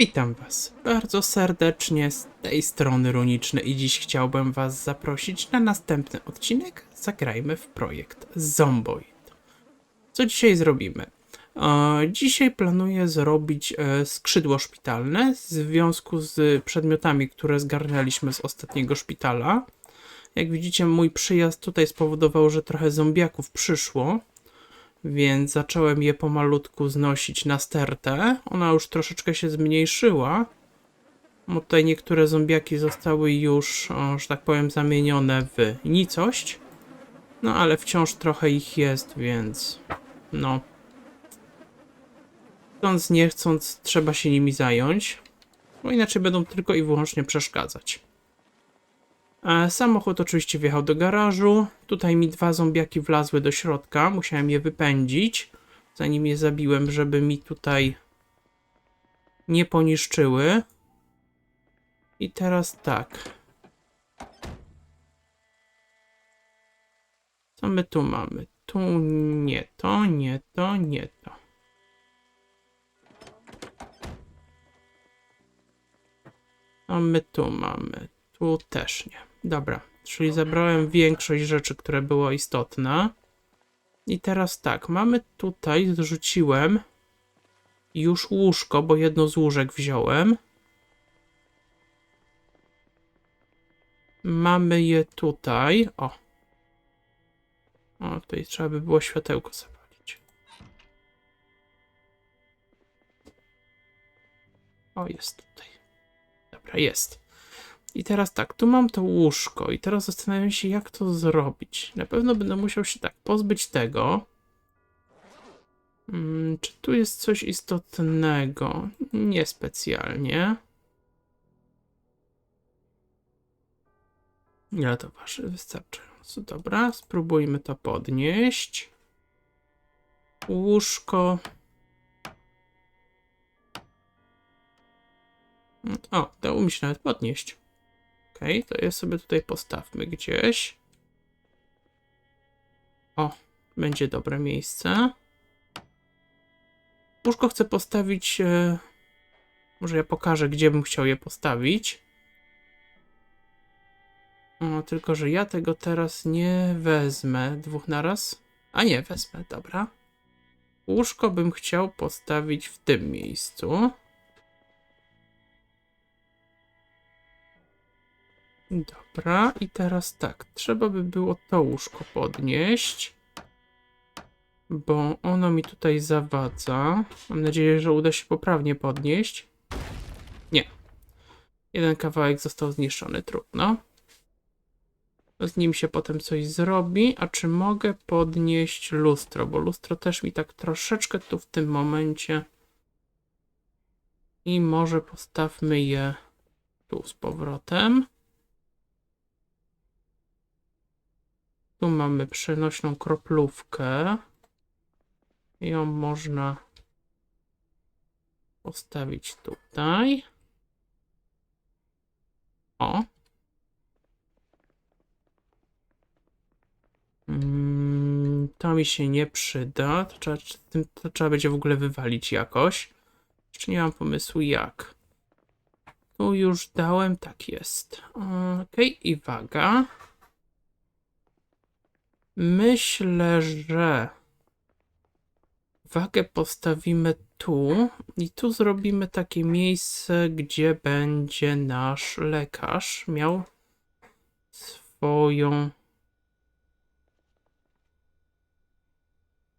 Witam Was bardzo serdecznie z tej strony Runiczny i dziś chciałbym Was zaprosić na następny odcinek Zagrajmy w projekt Zomboid. Co dzisiaj zrobimy? E, dzisiaj planuję zrobić e, skrzydło szpitalne w związku z przedmiotami, które zgarnęliśmy z ostatniego szpitala. Jak widzicie, mój przyjazd tutaj spowodował, że trochę zombiaków przyszło, więc zacząłem je pomalutku znosić na stertę. Ona już troszeczkę się zmniejszyła. Bo tutaj niektóre zombiaki zostały już, że tak powiem, zamienione w nicość. No ale wciąż trochę ich jest, więc no. Chcąc nie chcąc, trzeba się nimi zająć. Bo inaczej będą tylko i wyłącznie przeszkadzać. E, Samochód oczywiście wjechał do garażu. Tutaj mi dwa zombiaki wlazły do środka. Musiałem je wypędzić, zanim je zabiłem, żeby mi tutaj nie poniszczyły. I teraz tak. Co my tu mamy? Tu nie to, nie to, nie to. Co my tu mamy? Tu też nie. Dobra, czyli zabrałem większość rzeczy, które było istotne. I teraz tak, mamy tutaj, zrzuciłem już łóżko, bo jedno z łóżek wziąłem. Mamy je tutaj. O. O, tutaj trzeba by było światełko zapalić. O, jest tutaj. Dobra, jest. I teraz tak, tu mam to łóżko i teraz zastanawiam się, jak to zrobić. Na pewno będę musiał się tak pozbyć tego. Hmm, czy tu jest coś istotnego? Niespecjalnie. Ile to waży? Wystarczająco. Dobra, spróbujmy to podnieść. Łóżko. O, dało mi się nawet podnieść. To je sobie tutaj postawmy gdzieś. O, będzie dobre miejsce. Łóżko chcę postawić. E, może ja pokażę, gdzie bym chciał je postawić. O, tylko, że ja tego teraz nie wezmę. Dwóch naraz? A nie, wezmę, dobra. Łóżko bym chciał postawić w tym miejscu. Dobra, i teraz tak, trzeba by było to łóżko podnieść, bo ono mi tutaj zawadza. Mam nadzieję, że uda się poprawnie podnieść. Nie. Jeden kawałek został zniszczony, trudno. Z nim się potem coś zrobi. A czy mogę podnieść lustro? Bo lustro też mi tak troszeczkę tu w tym momencie. I może postawmy je tu z powrotem. Tu mamy przenośną kroplówkę. Ją można postawić tutaj. O. Mm, to mi się nie przyda. To trzeba, to trzeba będzie w ogóle wywalić jakoś. Jeszcze nie mam pomysłu jak. Tu już dałem, tak jest. Okej, i waga. Myślę, że wagę postawimy tu i tu zrobimy takie miejsce, gdzie będzie nasz lekarz miał swoją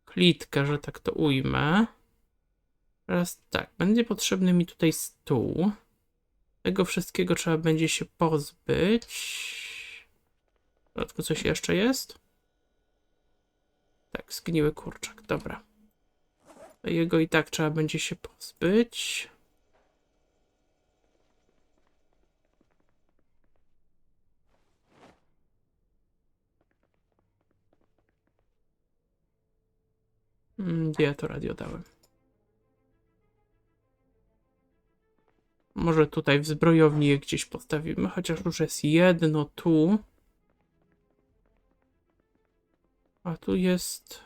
klitkę, że tak to ujmę. Teraz tak, będzie potrzebny mi tutaj stół. Tego wszystkiego trzeba będzie się pozbyć. W dodatku coś jeszcze jest? Tak, zgniły kurczak, dobra. Jego i tak trzeba będzie się pozbyć. Mm, Gdzie ja to radio dałem? Może tutaj w zbrojowni je gdzieś postawimy, chociaż już jest jedno tu. A tu jest.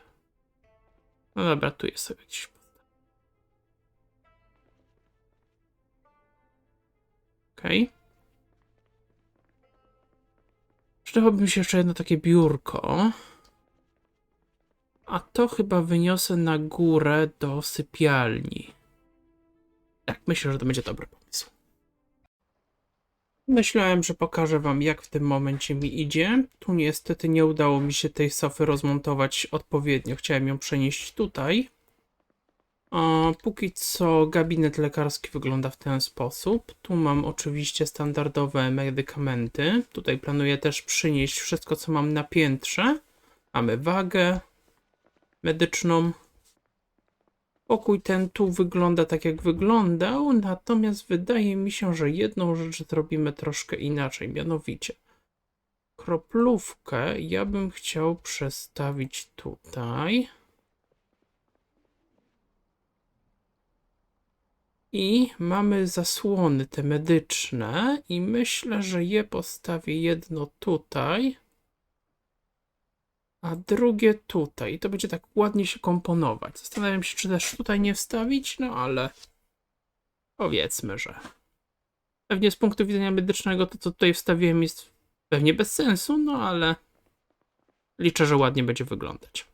No dobra, tu jest sobie gdzieś. Okej. Przydałoby mi się jeszcze jedno takie biurko. A to chyba wyniosę na górę do sypialni. Tak, myślę, że to będzie dobry pomysł. Myślałem, że pokażę wam, jak w tym momencie mi idzie. Tu niestety nie udało mi się tej sofy rozmontować odpowiednio. Chciałem ją przenieść tutaj. A póki co gabinet lekarski wygląda w ten sposób. Tu mam oczywiście standardowe medykamenty. Tutaj planuję też przynieść wszystko, co mam na piętrze. Mamy wagę medyczną. Pokój ten tu wygląda tak, jak wyglądał, natomiast wydaje mi się, że jedną rzecz zrobimy troszkę inaczej, mianowicie kroplówkę ja bym chciał przestawić tutaj. I mamy zasłony te medyczne i myślę, że je postawię jedno tutaj, a drugie tutaj. I to będzie tak ładnie się komponować. Zastanawiam się, czy też tutaj nie wstawić, no ale powiedzmy, że pewnie z punktu widzenia medycznego to, co tutaj wstawiłem jest pewnie bez sensu, no ale liczę, że ładnie będzie wyglądać.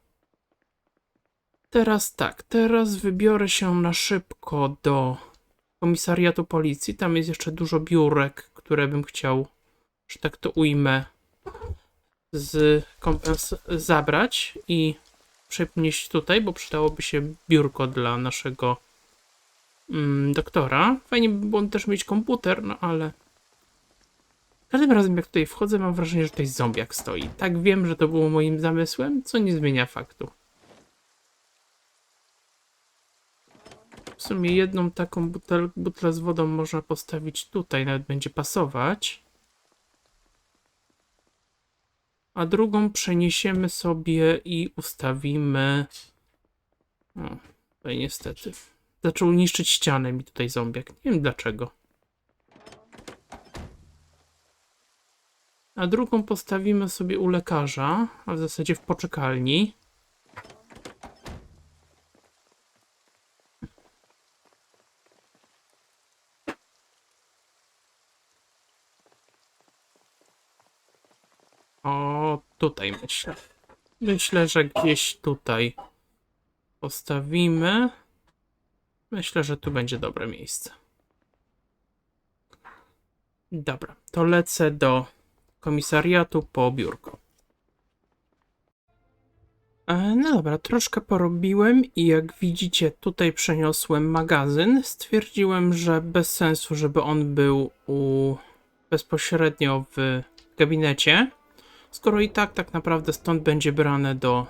Teraz tak, teraz wybiorę się na szybko do komisariatu policji. Tam jest jeszcze dużo biurek, które bym chciał, że tak to ujmę, z kompens- zabrać i przenieść tutaj, bo przydałoby się biurko dla naszego mm, doktora. Fajnie by było też mieć komputer, no ale każdym razem jak tutaj wchodzę mam wrażenie, że tutaj zombiak stoi. Tak wiem, że to było moim zamysłem, co nie zmienia faktu. W sumie jedną taką butel, butlę z wodą można postawić tutaj, nawet będzie pasować. A drugą przeniesiemy sobie i ustawimy. O, tutaj niestety. Zaczął niszczyć ścianę mi tutaj zombiak. Nie wiem dlaczego. A drugą postawimy sobie u lekarza, a w zasadzie w poczekalni. O, tutaj myślę. Myślę, że gdzieś tutaj postawimy. Myślę, że tu będzie dobre miejsce. Dobra, to lecę do komisariatu po biurko. E, No dobra, troszkę porobiłem i jak widzicie, tutaj przeniosłem magazyn. Stwierdziłem, że bez sensu, żeby on był u... bezpośrednio w gabinecie. Skoro i tak tak naprawdę stąd będzie brane do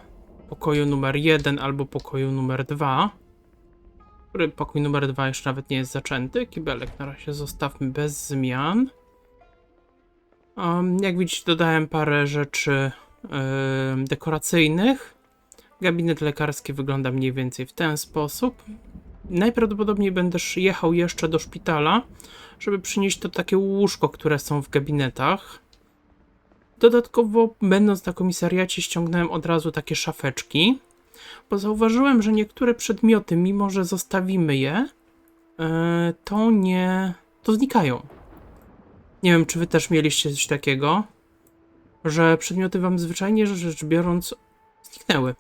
pokoju numer 1 albo pokoju numer 2, który pokój numer 2 jeszcze nawet nie jest zaczęty. Kibelek na razie zostawmy bez zmian. Um, jak widzicie, dodałem parę rzeczy em, dekoracyjnych. Gabinet lekarski wygląda mniej więcej w ten sposób. Najprawdopodobniej będę jechał jeszcze do szpitala, żeby przynieść to takie łóżko, które są w gabinetach. Dodatkowo, będąc na komisariacie, ściągnąłem od razu takie szafeczki, bo zauważyłem, że niektóre przedmioty, mimo że zostawimy je, e, to nie. to znikają. Nie wiem, czy wy też mieliście coś takiego, że przedmioty wam zwyczajnie rzecz biorąc zniknęły.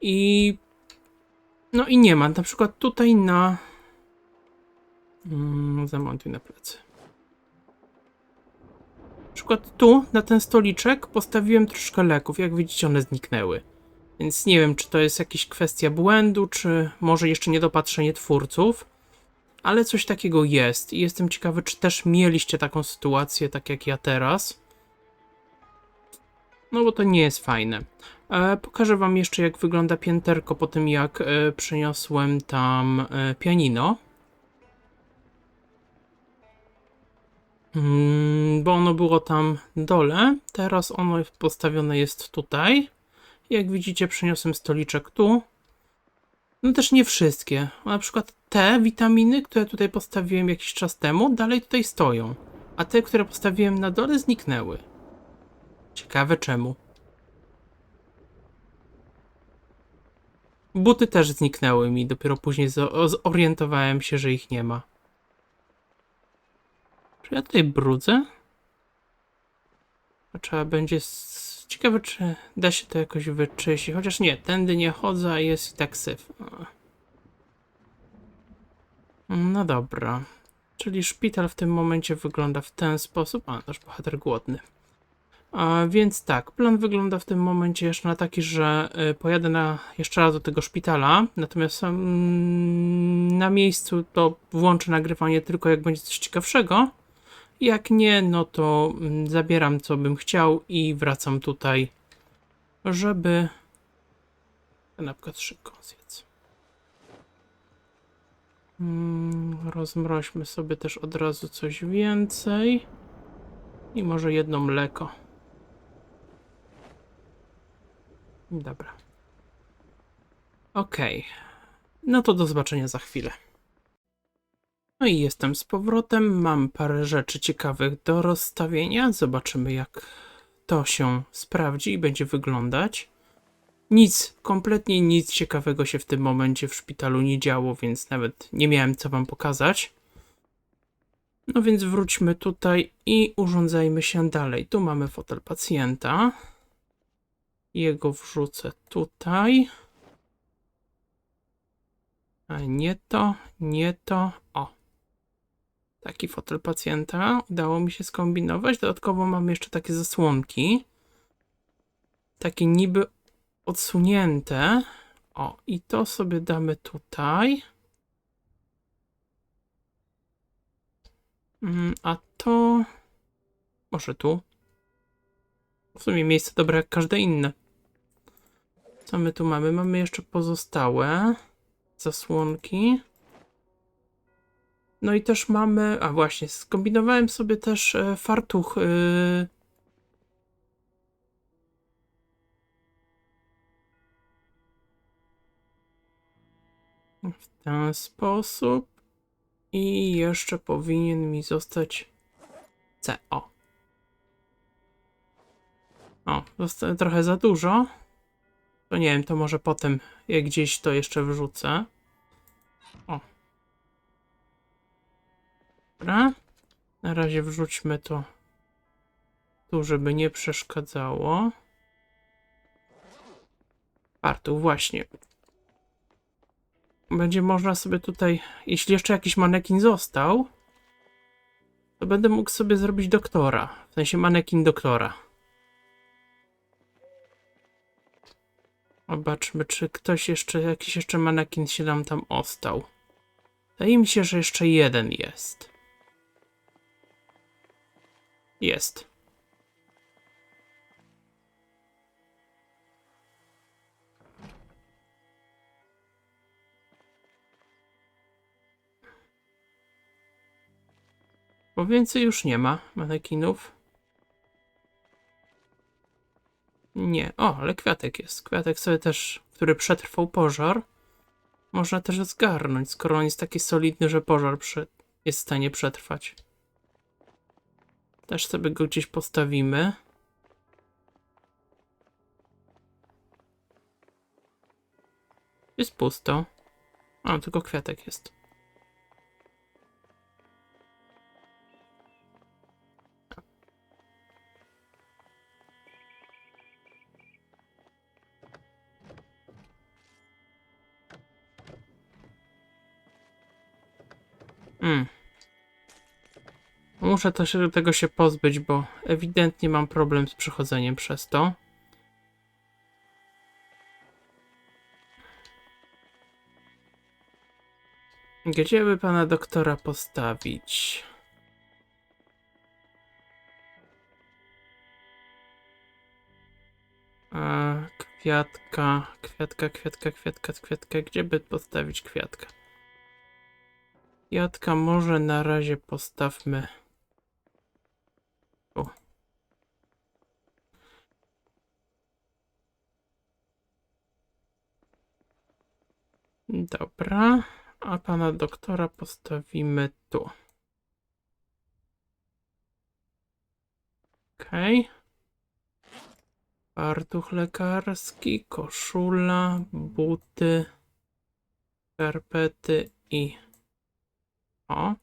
I. No i nie ma. Na przykład tutaj na. Mm, zamontuj na plecy. Na przykład tu, na ten stoliczek, postawiłem troszkę leków. Jak widzicie, one zniknęły. Więc nie wiem, czy to jest jakaś kwestia błędu, czy może jeszcze niedopatrzenie twórców. Ale coś takiego jest. I jestem ciekawy, czy też mieliście taką sytuację, tak jak ja teraz. No bo to nie jest fajne. E, pokażę wam jeszcze, jak wygląda pięterko po tym, jak e, tam e, pianino. Bo ono było tam dole, teraz ono postawione jest tutaj. Jak widzicie, przeniosłem stoliczek tu. No też nie wszystkie. Na przykład te witaminy, które tutaj postawiłem jakiś czas temu, dalej tutaj stoją. A te, które postawiłem na dole, zniknęły. Ciekawe czemu. Buty też zniknęły mi, dopiero później zo- zorientowałem się, że ich nie ma. Czy ja tutaj brudzę? Trzeba będzie. Ciekawe, czy da się to jakoś wyczyścić. Chociaż nie, tędy nie chodzę, a jest i tak syf. No dobra. Czyli szpital w tym momencie wygląda w ten sposób. A, nasz bohater głodny. A więc tak, plan wygląda w tym momencie jeszcze na taki, że y, pojadę na, jeszcze raz do tego szpitala, natomiast mm, na miejscu to włączę nagrywanie tylko jak będzie coś ciekawszego. Jak nie, no to mm, zabieram co bym chciał i wracam tutaj, żeby kanapka z szybką zjedz. Mm, rozmroźmy sobie też od razu coś więcej. I może jedno mleko. Dobra. Okej. No to do zobaczenia za chwilę. No i jestem z powrotem. Mam parę rzeczy ciekawych do rozstawienia. Zobaczymy, jak to się sprawdzi i będzie wyglądać. Nic, kompletnie nic ciekawego się w tym momencie w szpitalu nie działo, więc nawet nie miałem co wam pokazać. No więc wróćmy tutaj i urządzajmy się dalej. Tu mamy fotel pacjenta. Jego wrzucę tutaj. A nie to, nie to. O. Taki fotel pacjenta. Udało mi się skombinować. Dodatkowo mam jeszcze takie zasłonki. Takie niby odsunięte. O, i to sobie damy tutaj. Mm, A to. Może tu. W sumie miejsce dobre jak każde inne. Co my tu mamy? Mamy jeszcze pozostałe zasłonki. No i też mamy. A właśnie, skombinowałem sobie też e, fartuch. e, W ten sposób. I jeszcze powinien mi zostać C. O. O, zosta- trochę za dużo. To nie wiem, to może potem jak gdzieś to jeszcze wrzucę. Dobra. Na razie wrzućmy to tu, żeby nie przeszkadzało. Partu, właśnie. Będzie można sobie tutaj, jeśli jeszcze jakiś manekin został, to będę mógł sobie zrobić doktora. W sensie manekin doktora. Zobaczmy, czy ktoś jeszcze, jakiś jeszcze manekin się nam tam ostał. Wydaje mi się, że jeszcze jeden jest. Jest. Bo więcej już nie ma manekinów. Nie. O, ale kwiatek jest. Kwiatek sobie też, który przetrwał pożar. Można też zgarnąć, skoro on jest taki solidny, że pożar jest w stanie przetrwać. Też sobie go gdzieś postawimy. Jest pusto. O, tylko kwiatek jest. Mm. Muszę tego się pozbyć, bo ewidentnie mam problem z przechodzeniem przez to. Gdzie by pana doktora postawić? A, kwiatka, kwiatka, kwiatka, kwiatka, kwiatka. Gdzie by postawić kwiatka? Kwiatka może na razie postawmy. Tu. Dobra, a pana doktora postawimy tu. Okej. Fartuch lekarski, koszula, buty, skarpety i o.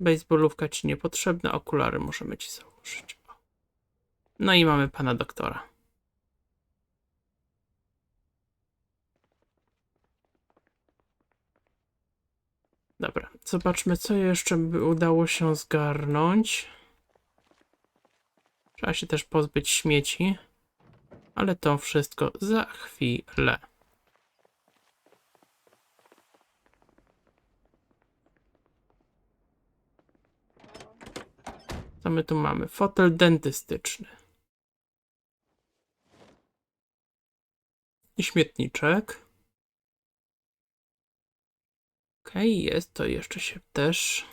Bejsbolówka ci niepotrzebna, okulary możemy ci założyć. No i mamy pana doktora. Dobra, zobaczmy, co jeszcze by udało się zgarnąć. Trzeba się też pozbyć śmieci, ale to wszystko za chwilę. Co my tu mamy? Fotel dentystyczny. I śmietniczek. Okej, jest to jeszcze się też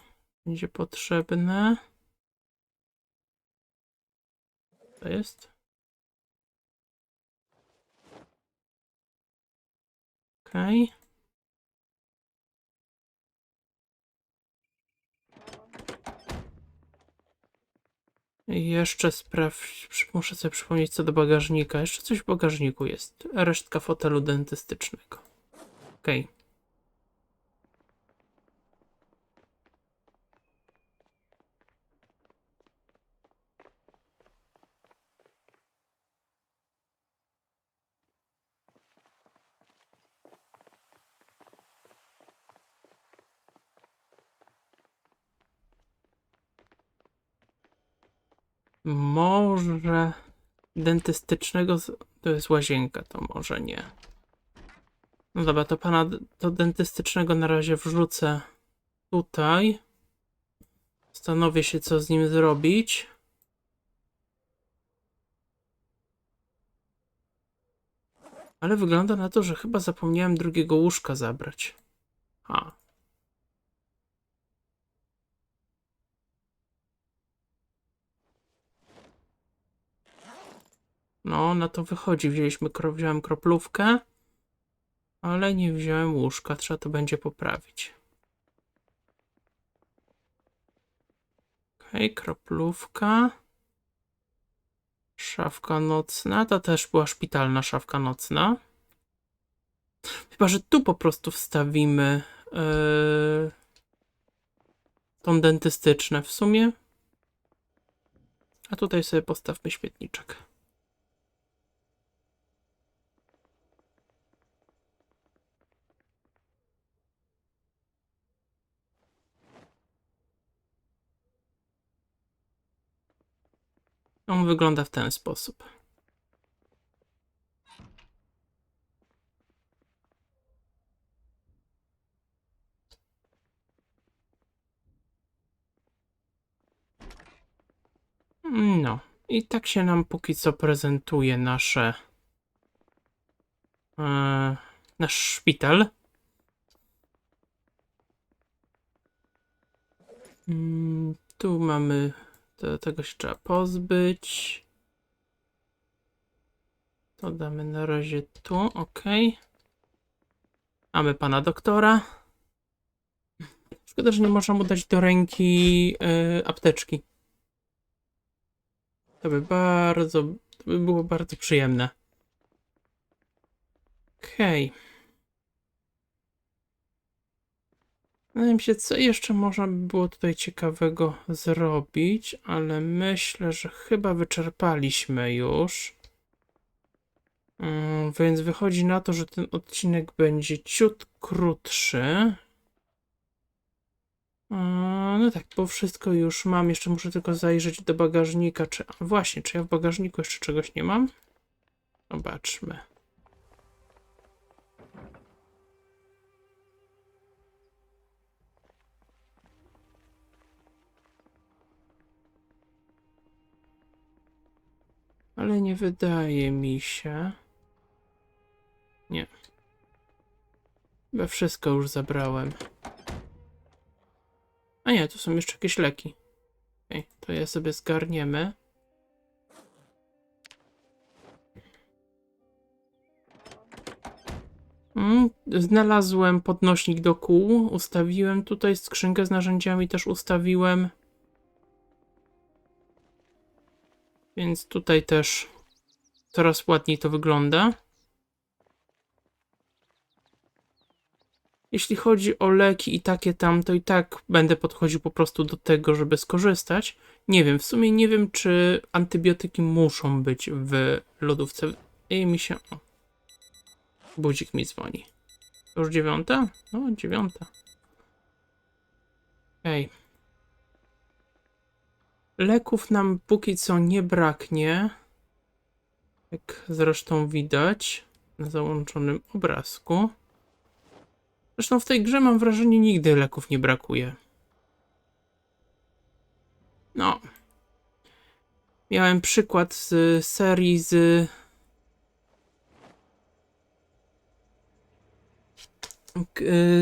będzie potrzebne. To jest. Okej. I Jeszcze sprawdź, muszę sobie przypomnieć co do bagażnika. Jeszcze coś w bagażniku jest. Resztka fotelu dentystycznego. Okej. Może dentystycznego. To jest łazienka, to może nie. No dobra, to pana d- to dentystycznego na razie wrzucę tutaj. Zastanowię się, co z nim zrobić. Ale wygląda na to, że chyba zapomniałem drugiego łóżka zabrać. A. No, na to wychodzi. Wzięliśmy, wziąłem kroplówkę, ale nie wziąłem łóżka. Trzeba to będzie poprawić. Okej, kroplówka. Szafka nocna. To też była szpitalna szafka nocna. Chyba, że tu po prostu wstawimy yy, tą dentystyczne w sumie. A tutaj sobie postawmy śmietniczek. On wygląda w ten sposób. No, i tak się nam póki co prezentuje nasze. E, nasz szpital. Mm, tu mamy. To, tego się trzeba pozbyć. To damy na razie tu, ok. Mamy pana doktora. Szkoda, że nie można mu dać do ręki e, apteczki. To by bardzo, to by było bardzo przyjemne. Okej. Zastanawiam No się, co jeszcze można by było tutaj ciekawego zrobić, ale myślę, że chyba wyczerpaliśmy już. Mm, Więc wychodzi na to, że ten odcinek będzie ciut krótszy. A, No tak, bo wszystko już mam. Jeszcze muszę tylko zajrzeć do bagażnika. Czy właśnie, czy ja w bagażniku jeszcze czegoś nie mam? Zobaczmy. Ale nie wydaje mi się. Nie. Chyba wszystko już zabrałem. A nie, tu są jeszcze jakieś leki. Okej, to je sobie zgarniemy. Mm, znalazłem podnośnik do kół, ustawiłem tutaj skrzynkę z narzędziami, też ustawiłem. Więc tutaj też coraz ładniej to wygląda. Jeśli chodzi o leki i takie tam, to i tak będę podchodził po prostu do tego, żeby skorzystać. Nie wiem, w sumie nie wiem, czy antybiotyki muszą być w lodówce. I mi się. O. Budzik mi dzwoni. To już dziewiąta? No, dziewiąta. Ej. Leków nam póki co nie braknie. Jak zresztą widać na załączonym obrazku. Zresztą w tej grze mam wrażenie nigdy leków nie brakuje. No. Miałem przykład z serii z.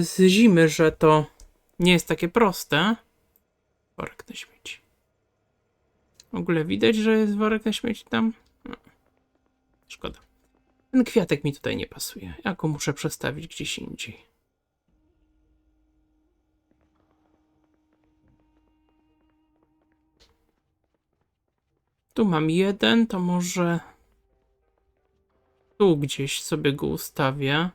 z zimy, że to nie jest takie proste. Worek na. W ogóle widać, że jest worek na śmieci tam? No. Szkoda. Ten kwiatek mi tutaj nie pasuje. Ja go muszę przestawić gdzieś indziej. Tu mam jeden, to może tu gdzieś sobie go ustawię.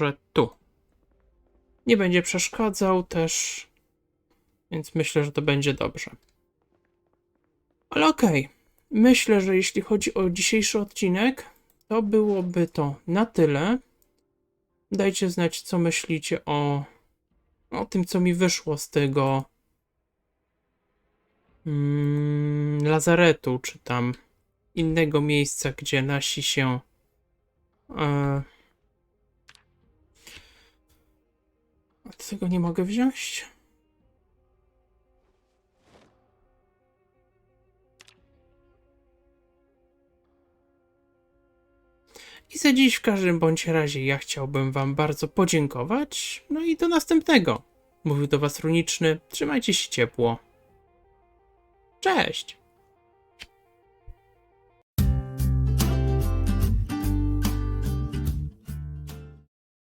Może tu. Nie będzie przeszkadzał też, więc myślę, że to będzie dobrze. Ale okej. Myślę, że jeśli chodzi o dzisiejszy odcinek, to byłoby to na tyle. Dajcie znać, co myślicie o, o tym, co mi wyszło z tego mm, lazaretu, czy tam innego miejsca, gdzie nasi się. E, tego nie mogę wziąć. I za dziś w każdym bądź razie ja chciałbym Wam bardzo podziękować. No i do następnego. Mówił do Was Runiczny. Trzymajcie się ciepło. Cześć!